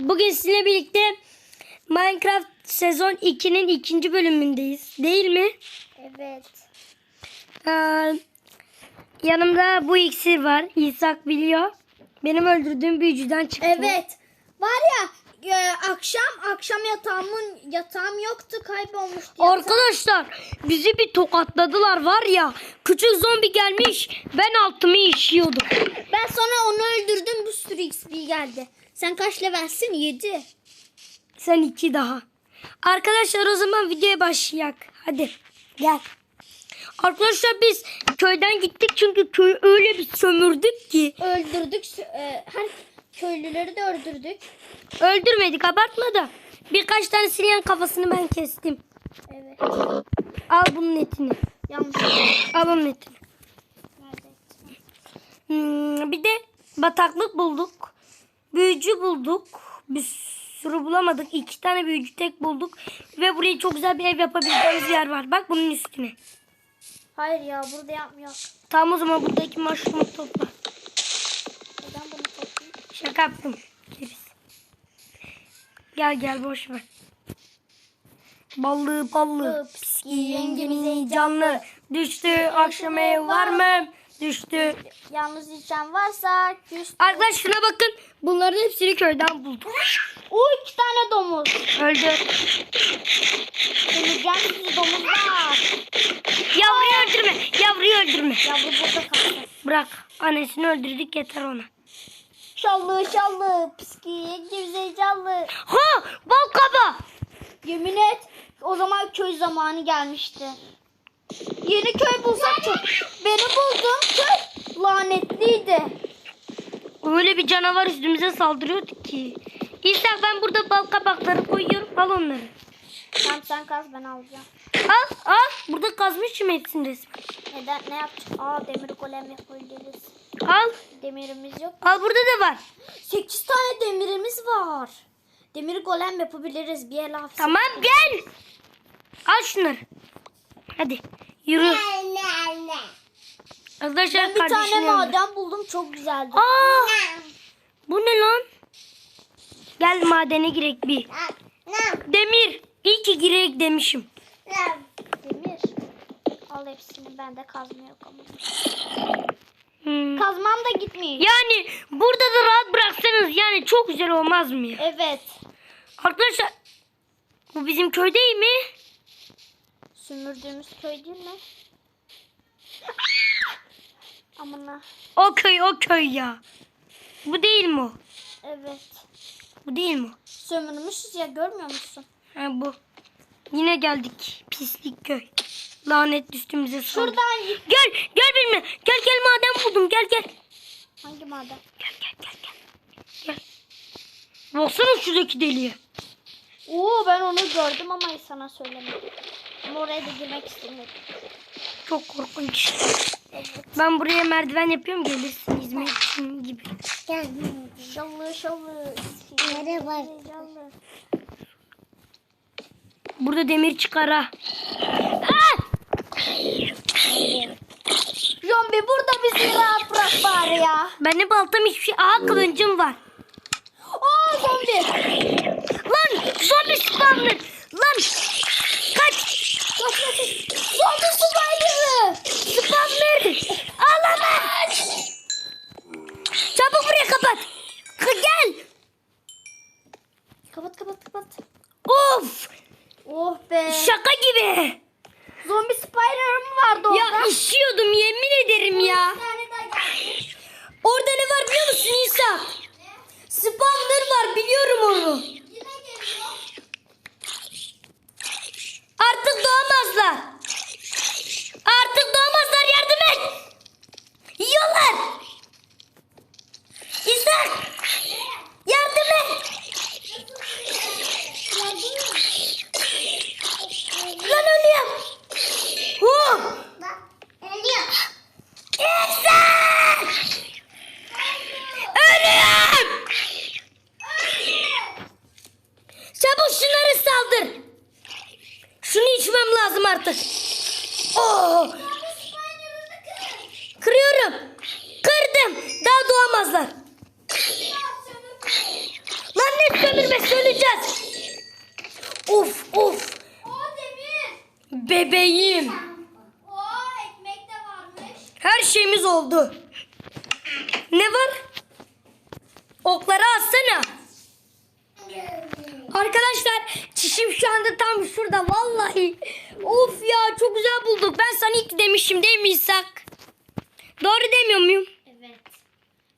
Bugün sizinle birlikte Minecraft sezon 2'nin ikinci bölümündeyiz. Değil mi? Evet. Ee, yanımda bu iksir var. İshak biliyor. Benim öldürdüğüm büyücüden çıktı. Evet. Var ya e, akşam akşam yatağımın yatağım yoktu kaybolmuştu. yatağım. Arkadaşlar bizi bir tokatladılar var ya. Küçük zombi gelmiş. Ben altımı işiyordum. Ben sonra onu öldürdüm bir sürü XP geldi. Sen kaç levelsin? 7. Sen iki daha. Arkadaşlar o zaman videoya başlayak. Hadi gel. Arkadaşlar biz köyden gittik çünkü köyü öyle bir sömürdük ki. Öldürdük. e, her köylüleri de öldürdük. Öldürmedik abartma da. Birkaç tane silyen kafasını ben kestim. Evet. Al bunun etini. Yanlış. Al onun etini. Nerede? Hmm, bir de bataklık bulduk. Büyücü bulduk. Bir sürü bulamadık. İki tane büyücü tek bulduk. Ve buraya çok güzel bir ev yapabileceğimiz yer var. Bak bunun üstüne. Hayır ya burada yapmıyor. Tamam o zaman buradaki mushroom'u topla. Neden bunu toplayayım? Şaka yaptım. Keriz. Gel gel boş ver. Ballı ballı. Pski yengemiz heyecanlı. Düştü akşam ev var mı? Düştü. Yalnız içen varsa küs. Arkadaşlar şuna bakın. Bunların hepsini köyden bulduk. O iki tane domuz. Öldü. Sömürgen sizi domuzlar. Yavruyu öldürme. Yavruyu öldürme. Yavru burada kalsın. Bırak. Annesini öldürdük yeter ona. Şallı şallı piski güzel canlı. Ha! Bal kaba. Yemin et o zaman köy zamanı gelmişti. Yeni köy bulsak çok. Beni buldum köy lanetliydi. Öyle bir canavar üstümüze saldırıyordu ki. İshak ben burada bal kabakları koyuyorum. Al onları. Tamam sen kaz ben alacağım. Al al. Burada kazmışım hepsini resmen. Neden ne yapacağız? Aa demir golem yapabiliriz. Al. Demirimiz yok. Al burada da var. 8 tane demirimiz var. Demir golem yapabiliriz bir el hafif. Tamam gel. Al şunları. Hadi yürü. Arkadaşlar Ben bir tane maden buldum çok güzeldi. Aa! Bu ne lan? Gel madene girek bir. Demir. İyi ki girek demişim. Demir. Al hepsini bende kazma yok ama. Hmm. Kazmam da gitmiyor. Yani burada da rahat bıraksanız yani çok güzel olmaz mı ya? Evet. Arkadaşlar bu bizim köy değil mi? Sömürdüğümüz köy değil mi? Amına. O köy o köy ya. Bu değil mi o? Evet. Bu değil mi? Sömürmüşüz ya görmüyor musun? Ha bu. Yine geldik. Pislik köy. Lanet üstümüze saldı. Şuradan git. Gel gel benimle. Gel gel maden buldum. Gel gel. Hangi maden? Gel gel gel gel. Gel. Baksana şuradaki deliğe. Oo ben onu gördüm ama sana söylemedim. Ama oraya da girmek istemedim. Çok korkunç. Evet. Ben buraya merdiven yapıyorum gelirsin hizmet için gibi. Gel. Şallı şallı. Merhaba. Şallı. Burada demir çıkar ha. Ah! Zombi burada bizi rahat bırak bari ya. Benim baltam hiçbir şey. Aha kılıncım var. Oo zombi. Zombi spawner. Lan kaç. Zombi spider'ı. Spawner. Alamaz. Çabuk buraya kapat. Gel. Kapat kapat kapat. Of. Oh be. Şaka gibi. Zombi spider mı vardı orada? Ya işiyordum yemin ederim ya. Orada ne var biliyor musun İsa? Spawner var biliyorum onu. Yine geliyor. Artık doğamazlar. Artık doğamazlar yardım et. Yiyorlar. İshak. Yardım et. Lan ölüyorum. Huh. İshak. Ölüyorum. Çabuk şunları saldır. Şunu içmem lazım artık. Oh. Kırıyorum. Kırdım. Daha doğamazlar. Lan ne sömür öleceğiz. Of of. O demir. Bebeğim. O ekmek de varmış. Her şeyimiz oldu. Ne var? Okları alsana. Arkadaşlar çişim şu anda tam şurada vallahi. Of ya çok güzel bulduk. Ben sana ilk demişim değil mi İshak? Doğru demiyor muyum? Evet.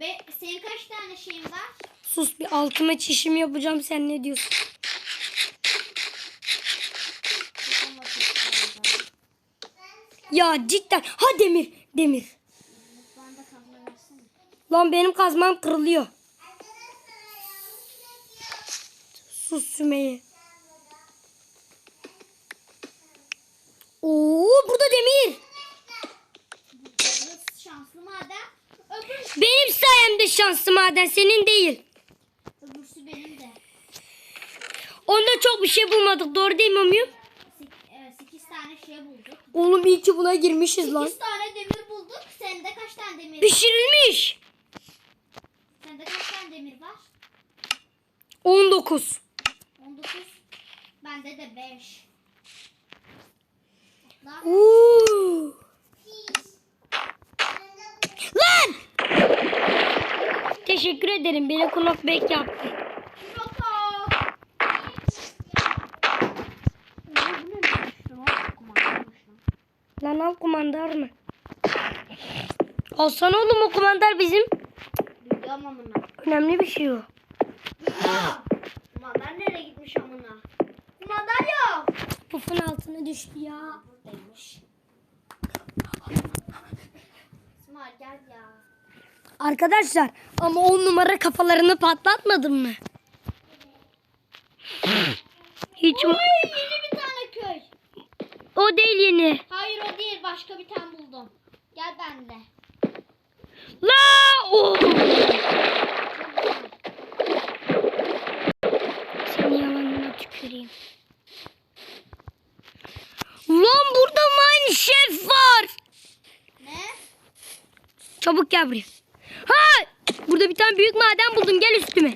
Ve senin kaç tane şeyin var? Sus bir altıma çişim yapacağım sen ne diyorsun? Ya cidden. Ha Demir. Demir. Lan benim kazmam kırılıyor. Sus Sümeyye. Oo burada demir. Benim sayemde şanslı maden senin değil. öbürsü benim de. Onda çok bir şey bulmadık. Doğru değil mi evet, 8 tane şey bulduk. Oğlum iyi ki buna girmişiz lan. 8 tane demir bulduk. Sende kaç tane demir var? Pişirilmiş. Sende kaç tane demir var? 19. 19. Bende de 5. Lan. Teşekkür ederim. Beni knockback yaptı. Roko. Lan al kumandar mı? Alsana oğlum o kumandar bizim. Önemli bir şey o. Kumandar nereye gitmiş amına? Kumandar yok. Pufun altına düştü ya. Buradaymış. İsmail gel ya. Arkadaşlar ama on numara kafalarını patlatmadın mı? Hiç? Oy yeni bir tane köy. O değil yeni. Hayır o değil başka bir tane buldum. Gel bende. La! Oh! Seni yalanına tüküreyim. Lan burada mine şef var. Ne? Çabuk gel buraya. Ha! Burada bir tane büyük maden buldum. Gel üstüme.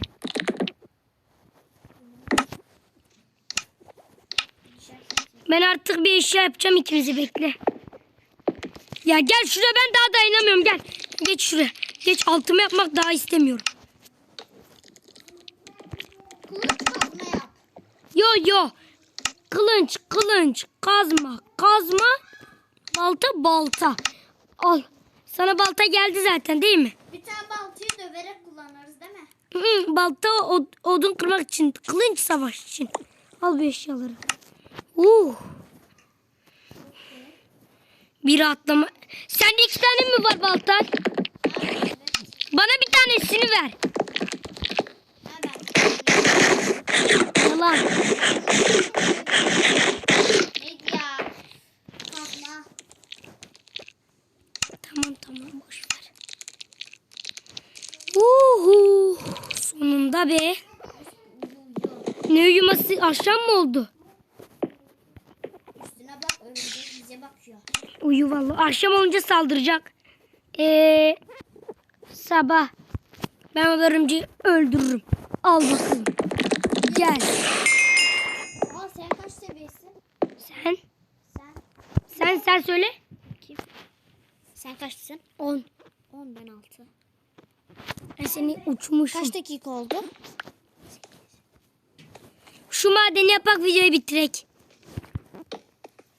Ben artık bir eşya yapacağım ikinizi bekle. Ya gel şuraya ben daha dayanamıyorum gel. Geç şuraya. Geç altıma yapmak daha istemiyorum. Yo yo. Kılınç kılınç kazma kazma balta balta. Al. Sana balta geldi zaten değil mi? Bir tane baltayı döverek kullanırız değil mi? Hı, balta od- odun kırmak için, kılınç savaş için. Al bu eşyaları. Uh. Bir atlama. Sende iki tane mi var balta? Ha, evet. Bana bir tanesini ver. Yalan. Tamam tamam boş ver. Uhu. Sonunda be. Ne uyuması akşam mı oldu? Üstüne bak örümcek bakıyor. Uyu vallahi. Akşam olunca saldıracak. Ee, sabah. Ben o örümceği öldürürüm. Al bakalım. Gel. Aa sen kaç seviyesin? Sen. Sen. Sen sen söyle. Kim? Sen kaçsın? 10. 10 ben 6. Ben seni uçmuşum. Kaç dakika oldu? Şu madeni yapak videoyu bitirek.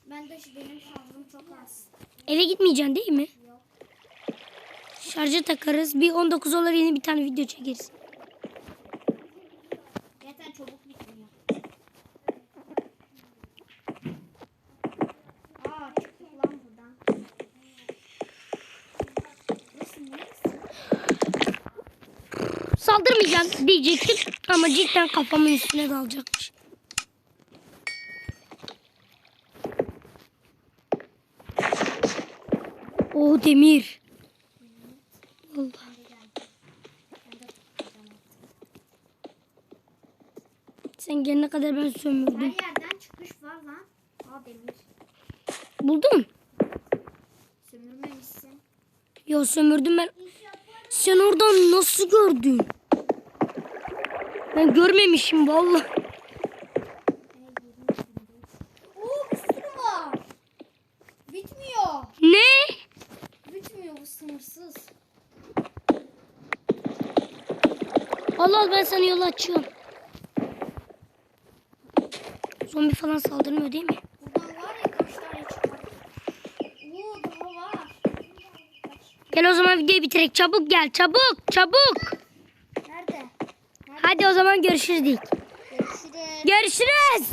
Ben de benim çok az. Eve gitmeyeceksin değil mi? Şarja takarız. Bir 19 olur yeni bir tane video çekeriz. Zaten çabuk bitmiyor. Aa çıktık lan buradan. Burası neresi? Saldırmayacağım diyecektim ama cidden kafamın üstüne dalacakmış. O demir. Allah. Sen gelene kadar ben Her sömürdüm. yerden çıkış var lan. Aa demir. Buldun? Sömürmemişsin. Yo sömürdüm ben. Sen oradan nasıl gördün? Ben görmemişim vallahi. Oo bir sürü var. Bitmiyor. Ne? Bitmiyor bu sınırsız. Allah Allah ben sana yolu açıyorum. Zombi falan saldırmıyor değil mi? Buradan var ya kaç tane çıkar. Oo daha var. Gel o zaman videoyu bitirek. Çabuk gel. Çabuk. Çabuk. Nerede? Nerede? Hadi o zaman görüşürüz. Görüşürüz. Görüşürüz.